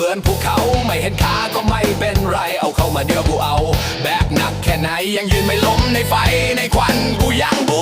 มือนพวเขาไม่เห็นขาก็ไม่เป็นไร เอาเข้ามาเดี๋ยวกูเอา แบกหนักแค่ไหนยังยืนไม่ล้มในไฟในควันกูยังบู